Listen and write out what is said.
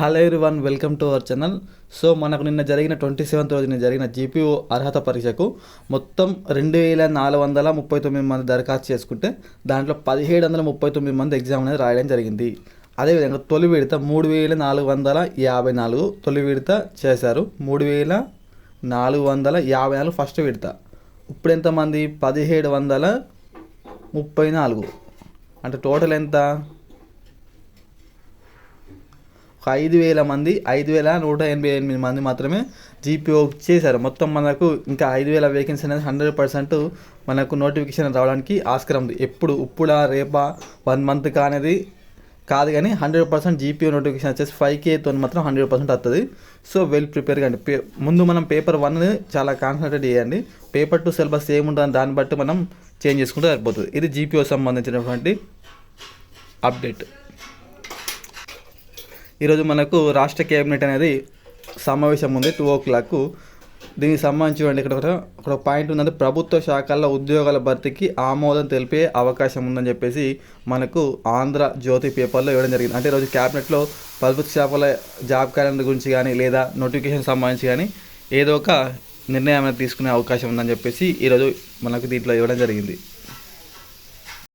Hello one welcome to our channel so మనకు నిన్న జరిగిన ట్వంటీ సెవెంత్ రోజున జరిగిన జీపీఓ అర్హత పరీక్షకు మొత్తం రెండు వేల నాలుగు వందల ముప్పై తొమ్మిది మంది దరఖాస్తు చేసుకుంటే దాంట్లో పదిహేడు వందల ముప్పై తొమ్మిది మంది ఎగ్జామ్ అనేది రాయడం జరిగింది. అదేవిధంగా తొలి విడత మూడు వేల నాలుగు వందల యాభై నాలుగు తొలి విడత చేశారు మూడు వేల నాలుగు వందల యాభై నాలుగు ఫస్ట్ విడత. ఇప్పుడు ఎంతమంది? పదిహేడు వందల ముప్పై నాలుగు. అంటే టోటల్ ఎంత? ఒక ఐదు వేల మంది ఐదు వేల నూట ఎనభై ఎనిమిది మంది మాత్రమే జీపీఓ చేశారు. మొత్తం మనకు ఇంకా ఐదు వేల వేకెన్సీ అనేది హండ్రెడ్ పర్సెంట్ మనకు నోటిఫికేషన్ రావడానికి ఆస్కారం ఉంది. ఎప్పుడు ఇప్పుడా రేపా వన్ మంత్ అనేది కాదు కానీ హండ్రెడ్ పర్సెంట్ జీపీఓ నోటిఫికేషన్ వచ్చేసి ఫైవ్ కేతో మాత్రం హండ్రెడ్ పర్సెంట్ వస్తుంది సో వెల్ ప్రిపేర్ కండి. పే ముందు మనం పేపర్ వన్ చాలా కాన్సన్ట్రేట్ చేయండి. పేపర్ టూ సిలబస్ ఏముంటుందని దాన్ని బట్టి మనం చేంజ్ చేసుకుంటే సరిపోతుంది. ఇది జీపీఓ సంబంధించినటువంటి అప్డేట్ ఈరోజు మనకు రాష్ట్ర కేబినెట్ అనేది సమావేశం ఉంది టూ ఓ క్లాక్ దీనికి సంబంధించి చూడండి ఇక్కడ ఒక- ఇక్కడ పాయింట్ ఉందంటే ప్రభుత్వ శాఖల్లో ఉద్యోగాల భర్తీకి ఆమోదం తెలిపే అవకాశం ఉందని చెప్పేసి మనకు ఆంధ్ర జ్యోతి పేపర్లో ఇవ్వడం జరిగింది. అంటే ఈరోజు క్యాబినెట్లో ప్రభుత్వ శాఖల జాబ్ క్యాలెండర్ గురించి కానీ లేదా నోటిఫికేషన్ సంబంధించి కానీ ఏదో ఒక నిర్ణయం అనేది తీసుకునే అవకాశం ఉందని చెప్పేసి ఈరోజు మనకు దీంట్లో ఇవ్వడం జరిగింది.